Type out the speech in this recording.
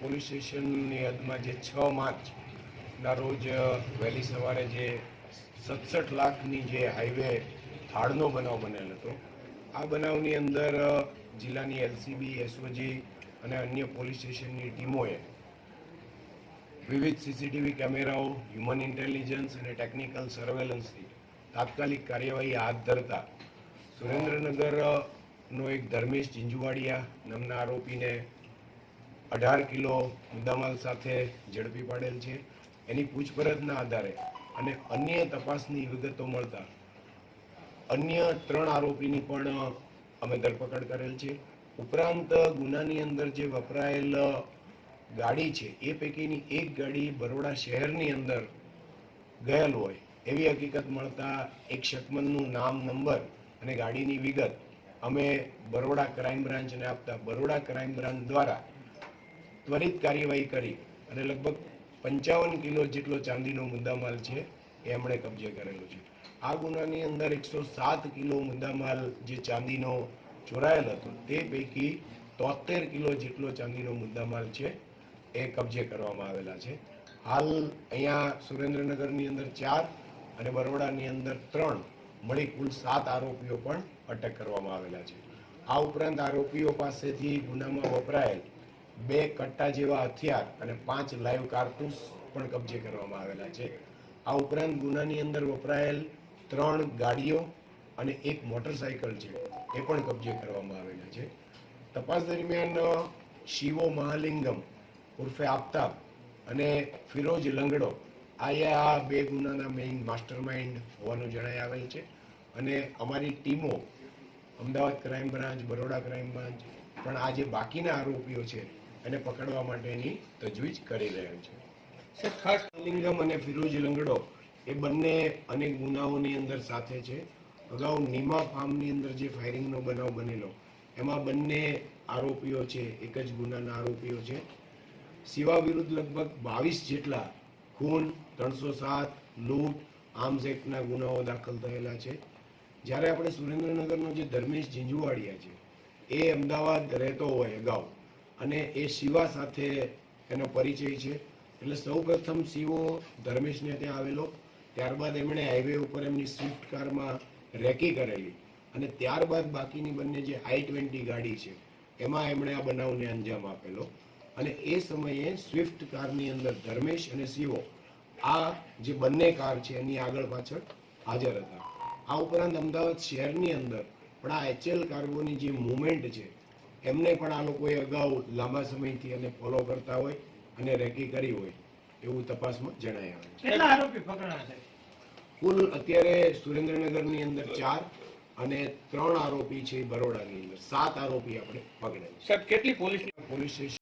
Police સ્ટેશનની હદમાં જે છ માર્ચના રોજ વહેલી સવારે જે સડસઠ લાખની જે હાઈવે થાળનો બનાવ બનેલ હતો. આ બનાવની અંદર જિલ્લાની એલસીબી, એસઓજી અને અન્ય પોલીસ સ્ટેશનની ટીમોએ વિવિધ સીસીટીવી કેમેરાઓ, હ્યુમન ઇન્ટેલિજન્સ અને ટેકનિકલ સર્વેલન્સથી તાત્કાલિક કાર્યવાહી હાથ ધરતા સુરેન્દ્રનગર નો એક ધર્મેશ ઝીંઝુવાડિયા નામના આરોપીને અઢાર કિલો મુદ્દામાલ સાથે ઝડપી પાડેલ છે. એની પૂછપરછના આધારે અને અન્ય તપાસની વિગતો મળતા અન્ય ત્રણ આરોપીની પણ અમે ધરપકડ કરેલ છે. ઉપરાંત ગુનાની અંદર જે વપરાયેલ ગાડી છે, એ પૈકીની એક ગાડી બરોડા શહેરની અંદર ગયેલ હોય, એવી હકીકત મળતા એક શકમનનું નામ, નંબર અને ગાડીની વિગત અમે બરોડા ક્રાઇમ બ્રાન્ચને આપતા બરોડા ક્રાઇમ બ્રાન્ચ દ્વારા ત્વરિત કાર્યવાહી કરી અને લગભગ પંચાવન કિલો જેટલો ચાંદીનો મુદ્દામાલ છે એ એમણે કબજે કરેલો છે. આ ગુનાની અંદર એકસો સાત કિલો મુદ્દામાલ જે ચાંદીનો ચોરાયેલ હતો, તે પૈકી તોતેર કિલો જેટલો ચાંદીનો મુદ્દામાલ છે એ કબજે કરવામાં આવેલા છે. હાલ અહીંયા સુરેન્દ્રનગરની અંદર ચાર અને બરોડાની અંદર ત્રણ મળી કુલ સાત આરોપીઓ પણ અટક કરવામાં આવેલા છે. આ ઉપરાંત આરોપીઓ પાસેથી ગુનામાં વપરાયેલ બે કટ્ટા જેવા હથિયાર અને પાંચ લાઈવ કારતૂસ પણ કબજે કરવામાં આવેલા છે. આ ઉપરાંત ગુનાની અંદર વપરાયેલ ત્રણ ગાડીઓ અને એક મોટરસાયકલ છે, એ પણ કબજે કરવામાં આવેલા છે. તપાસ દરમિયાન શિવો મહાલિંગમ ઉર્ફે આફતાબ અને ફિરોજ લંગડો આ આ બે ગુનાના મેઇન માસ્ટર માઇન્ડ હોવાનું જણાઈ આવેલ છે. અને અમારી ટીમો, Ahmedabad crime branch Baroda crime branch પણ આ જે બાકીના આરોપીઓ છે એને પકડવા માટેની તજવીજ કરી રહ્યો છે. સર, ખાસ કલિંગમ અને ફિરોજ લંગડો એ બંને અનેક ગુનાઓની અંદર સાથે છે. અગાઉ નીમા ફાર્મની અંદર જે ફાયરિંગનો બનાવ બનેલો, એમાં બંને આરોપીઓ છે, એક જ ગુનાના આરોપીઓ છે. સિવા વિરુદ્ધ લગભગ બાવીસ જેટલા ખૂન, ત્રણસો સાત લૂંટ, આર્મ્સ એક્ટના ગુનાઓ દાખલ થયેલા છે. જ્યારે આપણે સુરેન્દ્રનગરનો જે ધર્મેશ ઝીંઝુવાડિયા છે, એ અમદાવાદ રહેતો હોય અગાઉ અને એ શિવા સાથે એનો પરિચય છે. એટલે સૌ પ્રથમ શિવો ધર્મેશને ત્યાં આવેલો. ત્યારબાદ એમણે હાઈવે ઉપર એમની સ્વિફ્ટ કારમાં રેકી કરેલી. અને ત્યારબાદ બાકીની બંને જે આઈ ટ્વેન્ટી ગાડી છે, એમાં એમણે આ બનાવને અંજામ આપેલો. અને એ સમયે સ્વિફ્ટ કારની અંદર ધર્મેશ અને શિવો આ જે બંને કાર છે, એની આગળ પાછળ હાજર હતા. આ ઉપરાંત અમદાવાદ શહેરની અંદર પણ આ એચએલ કાર્ગોની જે મુવમેન્ટ છે એમને પણ આ લોકોએ અગાઉ લાંબા સમયથી એને ફોલો કરતા હોય અને રેકી કરી હોય એવું તપાસમાં જણાય આવે કેટલા આરોપી પકડાયા છે? કુલ અત્યારે સુરેન્દ્રનગરની અંદર ચાર અને ત્રણ આરોપી છે બરોડાની અંદર. સાત આરોપી આપણે પકડાય સાહેબ કેટલી પોલીસ પોલીસ સ્ટેશન